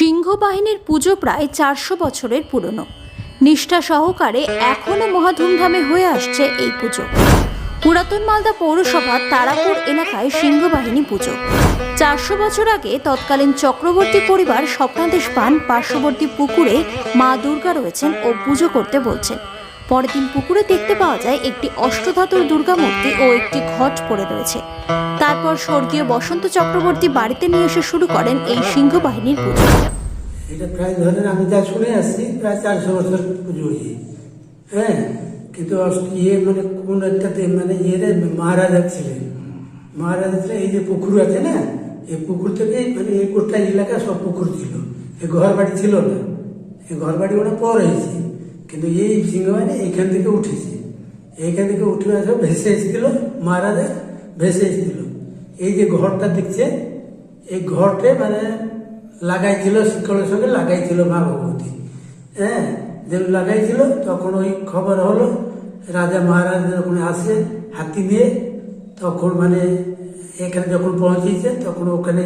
সিংহ বাহিনীর পুজো প্রায় চারশো বছরের পুরনো। নিষ্ঠা সহকারে এখনও মহাধুমধামে হয়ে আসছে এই পুজো। পুরাতন মালদা পৌরসভার তারাপুর এলাকায় সিংহ বাহিনী পুজো। চারশো বছর আগে তৎকালীন চক্রবর্তী পরিবার স্বপ্নাদেশ পান পার্শ্ববর্তী পুকুরে মা দুর্গা রয়েছেন ও পুজো করতে বলছেন। পরের দিন পুকুরে দেখতে পাওয়া যায় একটি অষ্টধাতুর দুর্গা মূর্তি ও একটি ঘট পড়ে রয়েছে। তারপর স্বর্গীয় বসন্ত চক্রবর্তী বাড়িতে নিয়ে এসে শুরু করেন এই সিংহ বাহিনীর পুজো। এটা প্রায় ধরেন আমি যা শুনে আসছি, প্রায় চারশো বছর পুজো হ্যাঁ কিন্তু ইয়ে মানে কোন একটাতে মানে ইয়ে মহারাজা ছিলেন। মহারাজা ছিলেন, এই যে পুকুর আছে না, এই পুকুর থেকে মানে এই গোটা এলাকা সব পুকুর ছিল। এই ঘর বাড়ি ছিল না। এই ঘর বাড়ি ওটা পর হয়েছে। কিন্তু এই সিংহবাহিনী এইখান থেকে উঠেছে। এইখান থেকে উঠে আসে, ভেসে এসেছিল মহারাজা, ভেসে এসেছিল। এই যে ঘরটা দেখছে, এই ঘরটে মানে লাগাইছিল শিকড়ের সঙ্গে লাগাইছিল মা ভগবতী। হ্যাঁ যেগুলো লাগাইছিল, তখন ওই খবর হলো, রাজা মহারাজ যখন আসে হাতি নিয়ে, তখন মানে এখানে যখন পৌঁছেছে, তখন ওখানে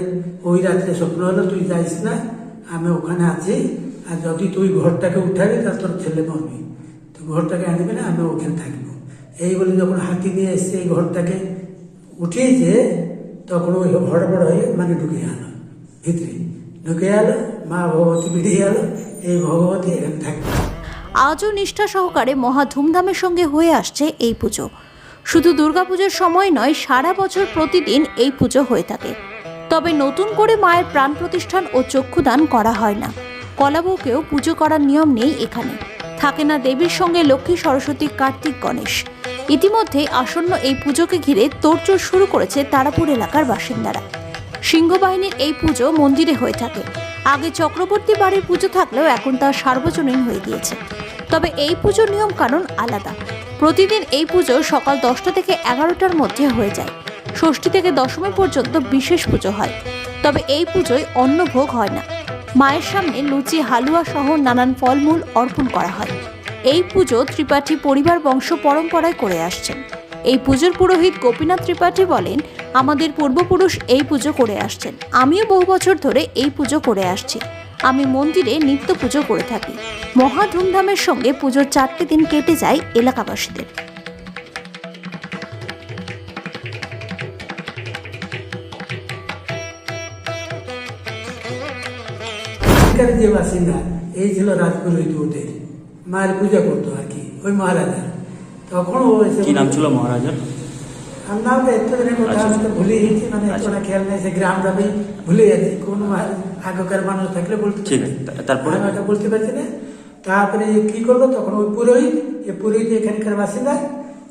ওই রাত্রে স্বপ্ন হলো, তুই যাইস না, আমি ওখানে আছি। আর যদি তুই ঘরটাকে উঠাবি তা তোর ছেলে মরবি। তো ঘরটাকে আনবি না আমি ওখানে থাকব। এই বলে যখন হাতি নিয়ে এসছে এই ঘরটাকে উঠিয়েছে, তখন ওই হড়বড় হয়ে মানে ঢুকে গেল। ভিতরে ঢুকে গেল, মা ভগবতী বেরিয়ে গেল, এই ভগবতী এখানে থাকবে। আজও নিষ্ঠা সহকারে মহা ধুমধামের সঙ্গে হয়ে আসছে এই পুজো। শুধু দুর্গাপুজোর সময় নয়, সারা বছর প্রতিদিন এই পুজো হয়ে থাকে। তবে নতুন করে মায়ের প্রাণ প্রতিষ্ঠান ও চক্ষুদান করা হয় না। কলাবউকেও পুজো করার নিয়ম নেই এখানে। থাকে না দেবীর সঙ্গে লক্ষ্মী, সরস্বতী, কার্তিক, গণেশ। ইতিমধ্যে আসন্ন এই পুজোকে ঘিরে তোড়জোড় শুরু করেছে তারাপুর এলাকার বাসিন্দারা। সিংহবাহিনীর এই পুজো মন্দিরে হয়ে থাকে। আগে চক্রবর্তী বাড়ির পুজো থাকলেও এখন তা সার্বজনীন হয়ে গিয়েছে। তবে এই পুজোর নিয়ম কানুন আলাদা। প্রতিদিন এই পুজো সকাল দশটা থেকে এগারোটার মধ্যে হয়ে যায়। ষষ্ঠী থেকে দশমী পর্যন্ত বিশেষ পুজো হয়। তবে এই পুজোয় অন্নভোগ হয় না। মায়ের সামনে লুচি, হালুয়া সহ নানান ফলমূল অর্পণ করা হয়। এই পুজো ত্রিপাঠী পরিবার বংশ পরম্পরায় করে আসছেন। এই পুজোর পুরোহিত গোপীনাথ ত্রিপাঠী বলেন, আমাদের পূর্বপুরুষ এই পুজো করে আসছেন। আমিও বহু বছর ধরে এই পুজো করে আসছি। আমি মন্দিরে নিত্য পুজো করে থাকি। মহা ধুমধামের সঙ্গে পুজোর চারটি দিন কেটে যায় এলাকাবাসীদের। এখানকার যে বাসিন্দা এই ছিল রাজপুরোহিত ওদের মায়ের পূজা করতো আর কি ওই মহারাজা তখন ও কি নাম ছিল মহারাজার আর নামটা একটু দিনের কথা আচ্ছা। আমি তো ভুলে গেছি মানে আচ্ছা। এতটা খেয়াল নেই সে গ্রামটা আমি ভুলে গেছি কোন আগেকার মানুষ থাকলে বলতে ঠিক পারি। তারপরে? আমি বলতে পারছি না তারপরে কি করল তখন ওই পুরোহিত এই পুরোহিত এখানকার বাসিন্দা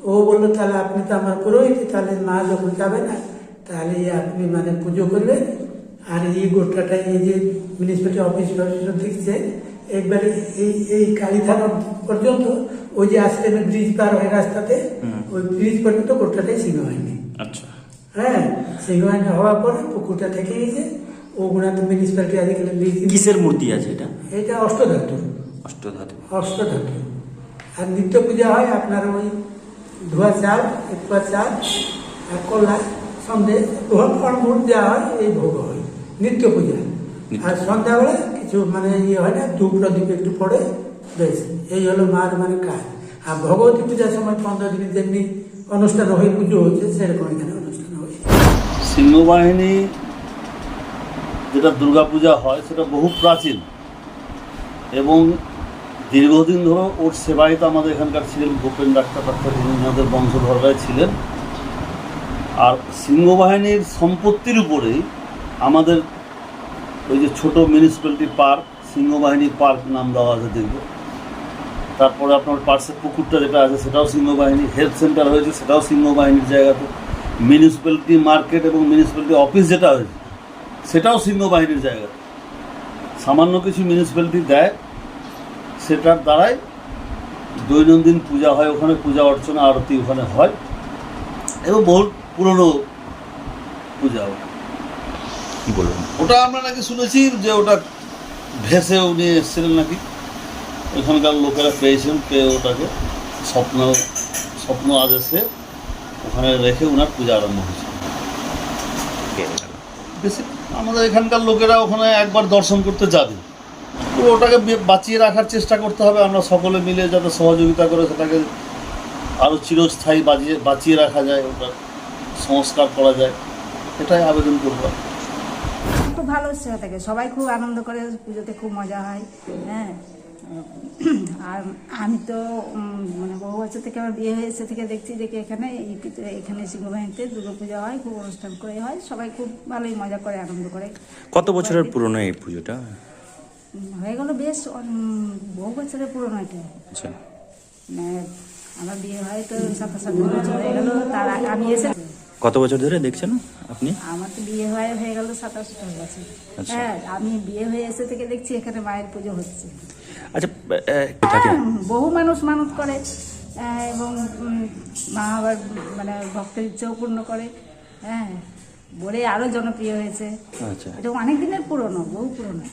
ও বলল তাহলে আপনি তো আমার পুরোহিত তাহলে মা যখন যাবে না তাহলে আপনি মানে পুজো করবেন আর এই গোটাটা এই যে মিউনিসিপ্যালিটি অফিস দেখছে একবারে এই এই কালী কালীথানা পর্যন্ত ওই যে আসলে ব্রিজ পার হয় রাস্তাতে ওই ব্রিজ পর্যন্ত গোটাটাই সিংহ হয়নি। আচ্ছা। হ্যাঁ সিংহবাহিনী হওয়ার পরে পুকুরটা থেকে গেছে ওগুলা তো মিউনিসিপ্যালিটি আজকাল লিজ কিসের মূর্তি আছে এটা? এটা অষ্টধাতু। অষ্টধাতু। অষ্টধাতু। আর নিত্য পূজা হয় আপনার ওই ধোয়া চাল একপা চাল আর কলা সন্দেশ ফল ফলমূল দেওয়া হয় এই ভোগ হয়। নিত্য পূজা। আর সন্ধ্যাবেলা কিছু মানে ইয়ে হয় না ধূপ প্রদীপ একটু পড়ে বেশ। এই হলো মার মানে কাজ। আর ভগবতী পূজার সময় পনেরো দিন যেমনি অনুষ্ঠান হয়ে পুজো হচ্ছে সেরকম এখানে অনুষ্ঠান হয়। সিংহবাহিনী যেটা দুর্গাপূজা হয় সেটা বহু প্রাচীন। এবং দীর্ঘদিন ধরে ওর সেবায়িত আমাদের এখানকার ছিলেন ভূপেন ডাক্তার ডাক্তার আমাদের বংশধররাই ছিলেন। আর সিংহবাহিনীর সম্পত্তির উপরেই আমাদের ওই যে ছোট মিউনিসিপ্যালিটি পার্ক সিংহবাহিনী পার্ক নাম দেওয়া আছে দেখবে। তারপরে আপনার পার্শ্বের পুকুরটা যেটা আছে, সেটাও সিংহবাহিনী, হেলথ সেন্টার হয়েছে, সেটাও সিংহবাহিনীর জায়গাতে। মিউনিসিপ্যালিটি মার্কেট এবং মিউনিসিপ্যালিটি অফিস যেটা হয়েছে, সেটাও সিংহবাহিনীর জায়গা সামান্য কিছু মিউনিসিপ্যালিটি দেয়, সেটার দ্বারাই দৈনন্দিন পূজা হয়, ওখানে পূজা অর্চনা, আরতি ওখানে হয়, এবং বহু পুরনো পূজা ওটা কি বলবেন? ওটা আমরা নাকি শুনেছি যে ওটা ভেসে উনি এসেছিলেন নাকি? ওইখানকার লোকেরা পেয়েছেন পেয়ে ওটাকে? স্বপ্ন স্বপ্ন আদেশে ওখানে রেখে ওনার পূজা আরম্ভ হয়েছে। বেশি আমাদের এখানকার লোকেরা ওখানে একবার দর্শন করতে যাবে। তো ওটাকে বাঁচিয়ে রাখার চেষ্টা করতে হবে। আমরা সকলে মিলে যাতে সহযোগিতা করে সেটাকে আরও চিরস্থায়ী বাঁচিয়ে বাঁচিয়ে রাখা যায় ওটা সংস্কার করা যায়। এটাই আবেদন করব। খুব ভালো উৎসাহ থাকে। সবাই খুব আনন্দ করে পুজোতে খুব মজা হয় হ্যাঁ। আর আমি তো মানে বহু বছর থেকে আমার বিয়ে হয়েছে থেকে দেখছি যে এখানে এই এখানে সিংহবাহিনীতে দুর্গা পূজা হয় খুব অনুষ্ঠান করে হয়। সবাই খুব ভালোই মজা করে আনন্দ করে। কত বছরের পুরনো এই পুজোটা? হয়ে গেল বেশ বহু বছরের পুরনো এটা। আচ্ছা। মানে আমার বিয়ে হয় তো সাতাশ সাত বছর হয়ে গেল তার আমি এসে কত বছর ধরে দেখছেন? আপনি? আমার তো বিয়ে হয়ে হয়ে গেল সাতাশ বছর। আচ্ছা। হ্যাঁ আমি বিয়ে হয়ে এসে থেকে দেখছি এখানে মায়ের পুজো হচ্ছে। আচ্ছা হ্যাঁ, বহু মানুষ মানত করে এবং উম, মা আবার মানে ভক্তের ইচ্ছেও পূর্ণ করে হ্যাঁ বলে আরও জনপ্রিয় হয়েছে। আচ্ছা। এটা অনেক দিনের পুরনো বহু পুরনো।